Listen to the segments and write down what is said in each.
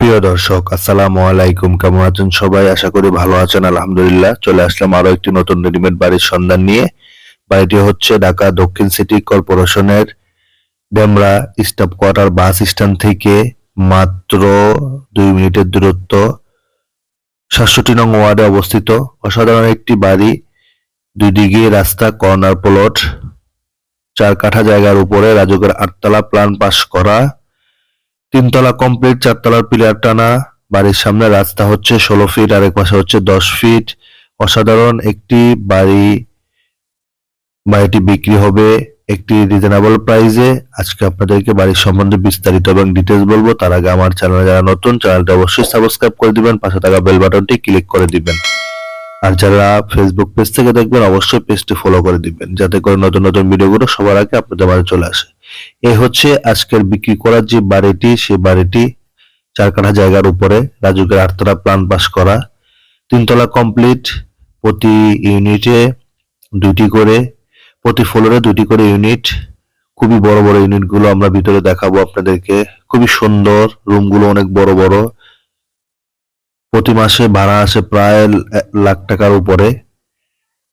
প্রিয় দর্শক, আসসালামু আলাইকুম। কেমন আছেন সবাই? আশা করি ভালো আছেন, আলহামদুলিল্লাহ। চলে আসলাম আরও একটি নতুন রেডিমেড বাড়ির সন্ধান নিয়ে। বাড়িটি হচ্ছে ঢাকা দক্ষিণ সিটি কর্পোরেশনের Demra staff quarter bus stand থেকে মাত্র দুই মিনিটের দূরত্ব। সাতষট্টি নং ওয়ার্ডে অবস্থিত। অসাধারণ একটি বাড়ি। দুই দিকে রাস্তা, কর্নার প্লট। চার কাঠা জায়গার উপরে রাজকের আটতলা প্লান পাস করা। তিনতলা কমপ্লিট চারতলার পিলার টানা। বাড়ির সামনে রাস্তা হচ্ছে ষোলো ফিট আরেক পাশে হচ্ছে দশ ফিট অসাধারণ, একটি বাড়ি, বাড়িটি বিক্রি হবে একটি রিজনেবল প্রাইসে আজকে আপনাদেরকে বাড়ির সম্বন্ধে বিস্তারিত এবং ডিটেলস বলব। তার আগে আমার চ্যানেলে যারা নতুন চ্যানেলটা অবশ্যই সাবস্ক্রাইব করে দিবেন, পাশে থাকা বেল বাটনটি ক্লিক করে দিবেন। আর যারা ফেসবুক পেজ থেকে দেখবেন, অবশ্যই পেজটি ফলো করে দিবেন, যাতে করে নতুন নতুন ভিডিওগুলো সবার আগে আপনাদের মাঝে চলে আসে। এই হচ্ছে আজকের বিক্রি করার যে বাড়িটি সেই বাড়িটি চার কাঠা জায়গার উপরে রাজুকের আটতলা প্লান পাস করা। তিনতলা কমপ্লিট প্রতি ইউনিটে দুটি করে, প্রতি ফ্লোরে দুটি করে ইউনিট খুবই বড় বড় ইউনিটগুলো আমরা ভিতরে দেখাবো আপনাদেরকে। খুবই সুন্দর রুমগুলো অনেক বড় বড়। প্রতি মাসে ভাড়া আসে প্রায় লাখ টাকার উপরে।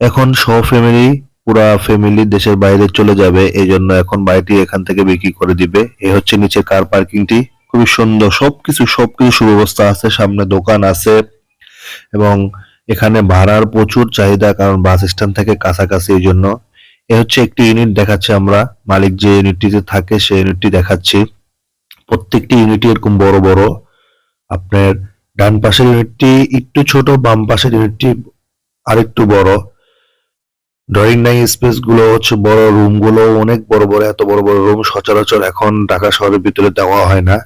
এখন সহ ফ্যামিলি পুরা ফ্যামিলি দেশের বাইরে চলে যাবে এই জন্য এখন বাড়িটি এখান থেকে বিক্রি করে দিবে। এ হচ্ছে নিচে কার পার্কিংটি খুবই সুন্দর, সবকিছু সবকিছু সুব্যবস্থা আছে, সামনে দোকান আছে। এবং এখানে ভাড়ার প্রচুর চাহিদা, কারণ বাস স্ট্যান্ড থেকে কাছাকাছি এই জন্য। এ হচ্ছে একটি ইউনিট দেখাচ্ছে আমরা। মালিক যে ইউনিটটিতে থাকে সেই ইউনিটটি দেখাচ্ছি। প্রত্যেকটি ইউনিটই এরকম বড় বড়। আপনার ডান পাশের ইউনিটটি একটু ছোট, বাম পাশের ইউনিটটি আরেকটু বড়। ড্রয়িং নাই স্পেসগুলো, হচ্ছে বড় রুমগুলো, অনেক বড় বড়, এত বড় বড় রুম সচরাচর এখন ঢাকা শহরের ভিতরে দেওয়া হয় না।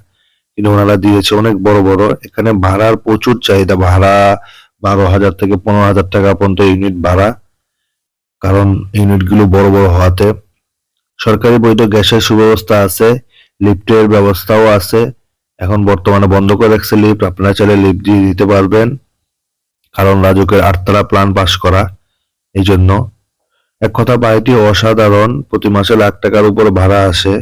কিন্তু ওনারা দিয়েছে অনেক বড় বড়। এখানে ভাড়ার প্রচুর চাহিদা, ভাড়া বারো হাজার থেকে পনেরো হাজার টাকা পর্যন্ত ইউনিট ভাড়া। কারণ ইউনিটগুলো বড় বড় হওয়াতে সরকারি বৈধ গ্যাসের সুব্যবস্থা আছে লিফটের ব্যবস্থাও আছে। এখন বর্তমানে বন্ধ করে রাখছে লিফট আপনারা চাইলে লিফট দিয়ে দিতে পারবেন। কারণ রাজকের আটতলা প্ল্যান পাস করা এই জন্য এক কথা, বাড়িটি অসাধারণ। প্রতি মাসে লাখ টাকার উপর ভাড়া আসে।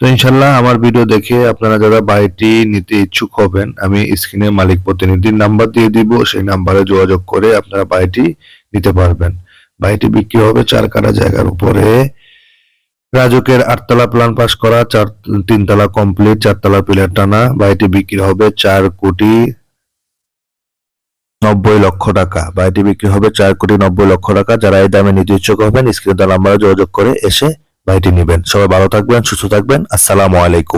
তো ইনশাল্লাহ আমার ভিডিও দেখে আপনারা যারা বাড়িটি নিতে ইচ্ছুক হবেন, আমি স্ক্রিনে মালিক প্রতিনিধির নাম্বার দিয়ে দিব। সেই নাম্বারে যোগাযোগ করে আপনারা বাড়িটি নিতে পারবেন। বাড়িটি বিক্রি হবে চার কাটা জায়গার উপরে। রাজকের আটতলা প্ল্যান পাস করা, চার, তিনতলা কমপ্লিট চারতলা পিলার টানা। বাড়িটি বিক্রি হবে চার কোটি নব্বই লক্ষ টাকা। বা এটি বিক্রি হবে চার কোটি নব্বই লক্ষ টাকা। যারা এই দামে নিতে ইচ্ছুক হবেন, স্ক্রিনে নাম্বারে যোগাযোগ করে এসে বাড়িটি নেবেন। সবাই ভালো থাকবেন, সুস্থ থাকবেন। আসসালামু আলাইকুম।